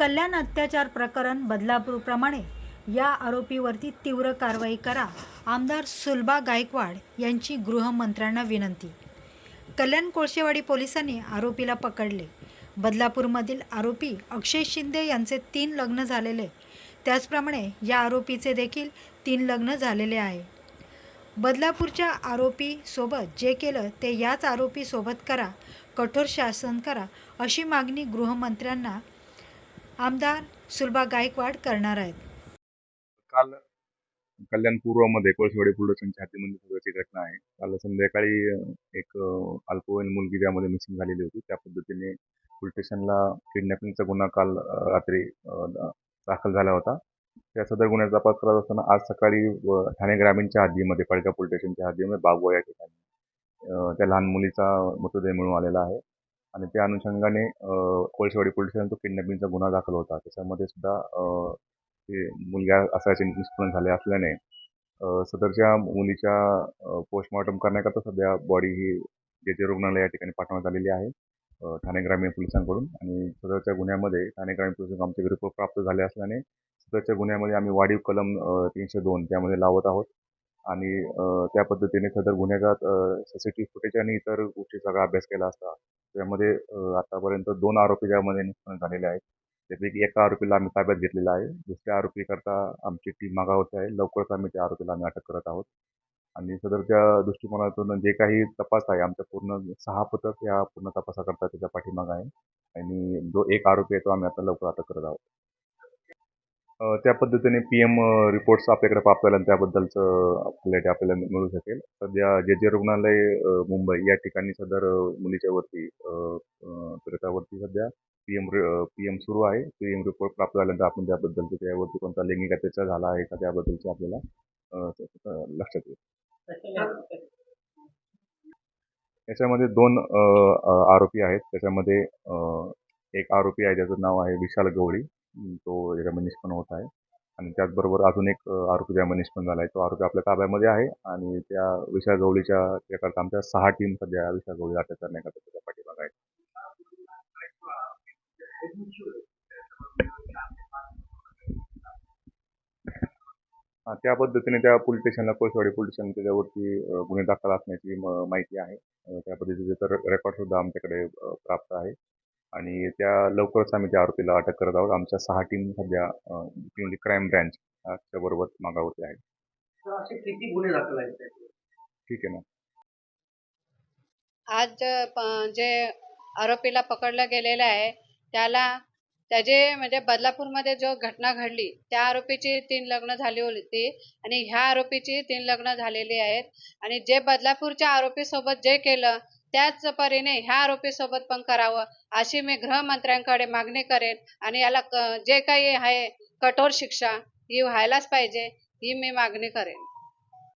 कल्याण अत्याचार प्रकरण बदलापूरप्रमाणे या आरोपीवरती तीव्र कारवाई करा आमदार सुलभा गायकवाड यांची गृहमंत्र्यांना विनंती. कल्याण कोळशेवाडी पोलिसांनी आरोपीला पकडले. बदलापूरमधील आरोपी अक्षय शिंदे यांचे तीन लग्न झालेले. त्याचप्रमाणे या आरोपीचे देखील तीन लग्न झालेले आहे. बदलापूरच्या आरोपीसोबत जे केलं ते याच आरोपीसोबत करा कठोर शासन करा अशी मागणी गृहमंत्र्यांना आमदार सुलभा गायकवाड करणार आहेत. काल कल्याण पूर्वमध्ये कोळशेवाडी पोलिसांच्या हद्दीमध्ये सगळ्याची घटना आहे. काल संध्याकाळी एक अल्पवयीन मुलगी त्यामध्ये मिसिंग झालेली होती त्या पद्धतीने पोलीस स्टेशनला किडनॅपिंगचा गुन्हा काल रात्री दाखल झाला होता. त्या सदर गुन्ह्याचा तपास करत असताना आज सकाळी व ठाणे ग्रामीणच्या हद्दीमध्ये पडका पोलीस स्टेशनच्या हद्दीमध्ये बागवा या ठिकाणी त्या लहान मुलीचा मृतदेह मिळून आलेला आहे. आणि त्या अनुषंगाने कोळशेवाडी पोलीस स्टेशन तो किडनॅपिंगचा गुन्हा दाखल होता. त्याच्यामध्ये सुद्धा अं, ते मुलगा असायचे निष्पन्न झाले असल्याने सदरच्या मुलीच्या पोस्टमॉर्टम करण्याकरता सध्या बॉडी ही जे जे रुग्णालय या ठिकाणी पाठवण्यात आलेली आहे ठाणे ग्रामीण पोलिसांकडून. आणि सदरच्या गुन्ह्यामध्ये ठाणे ग्रामीण पोलिसांना आमचे रिपोर्ट प्राप्त झाले असल्याने सदरच्या गुन्ह्यामध्ये आम्ही वाढीव कलम तीनशे दोन त्यामध्ये लावत आहोत. आणि त्या पद्धतीने सदर गुन्ह्याचा सी सी टी फुटेज आणि इतर गोष्टी सगळा अभ्यास केला असता. त्यामध्ये आतापर्यंत दोन आरोपी त्यामध्ये निष्पन्न झालेले आहेत. त्यापैकी एका आरोपीला आम्ही ताब्यात घेतलेला आहे. दुसऱ्या आरोपीकरता आमची टीम मागावरती आहे. लवकरच आम्ही त्या आरोपीला आम्ही अटक करत आहोत. आणि सदरच्या दृष्टिकोनातून जे काही तपास आहे आमचा पूर्ण सहा पथक या पूर्ण तपासाकरता त्याच्या पाठीमागं आहे. आणि जो एक आरोपी आहे तो आम्ही आता लवकर अटक करत आहोत. त्या पद्धतीने पी एम रिपोर्ट्स आपल्याकडे प्राप्त आणि त्याबद्दलचं अपडेट आपल्याला मिळू शकेल. सध्या जे जे रुग्णालय मुंबई या ठिकाणी सदर मुलीच्या वरती अ, सध्या पी एम पी एम सुरू आहे. पी एम रिपोर्ट प्राप्त झाल्यानंतर आपण त्याबद्दलचं त्यावरती कोणता लैंगिक अत्याचार झाला आहे का त्याबद्दलचं आपल्याला लक्षात येईल. याच्यामध्ये दोन आरोपी आहेत. त्याच्यामध्ये एक आरोपी आहे ज्याचं नाव आहे विशाल गवळी. तो याच्यामध्ये निष्पन्न होत आहे. आणि त्याचबरोबर अजून एक अ, आरोपी त्यामध्ये निष्पन्न झाला आहे. तो आरोपी आपल्या ताब्यामध्ये आहे आणि त्या विशाल गवळीच्या त्याकरता आमच्या सहा टीम सध्या विशाल गवळी अटक करण्याकरता त्याच्या पाठीमाग आहेत. त्या पद्धतीने त्या पोलीस स्टेशनला कोळसवाडी पोलीस स्टेशन त्याच्यावरती गुन्हे दाखल असण्याची म- माहिती आहे. त्या पद्धतीचे तर रेकॉर्डसुद्धा आमच्याकडे प्राप्त आहे. त्या लवकरच आम्ही त्या आरोपीला अटक करत आहोत आमच्या सहा टीम सध्या म्हणजे क्राईम ब्रँच मागावरती किती गुन्हे दाखल आहेत? ठीक आहे ना. आज जे आरोपीला पकडलं गेलेलं आहे त्याला त्याचे म्हणजे बदलापूरमध्ये जो घटना घडली त्या आरोपीची तीन लग्न झाली होती आणि ह्या आरोपीची तीन लग्न झालेली आहेत. आणि जे बदलापूरच्या आरोपीसोबत जे केलं त्याच परीने ह्या आरोपीसोबत पण करावं अशी मी गृहमंत्र्यांकडे मागणी करेन आणि याला क- जे काही आहे कठोर शिक्षा ही व्हायलाच पाहिजे ही मी मागणी करेन.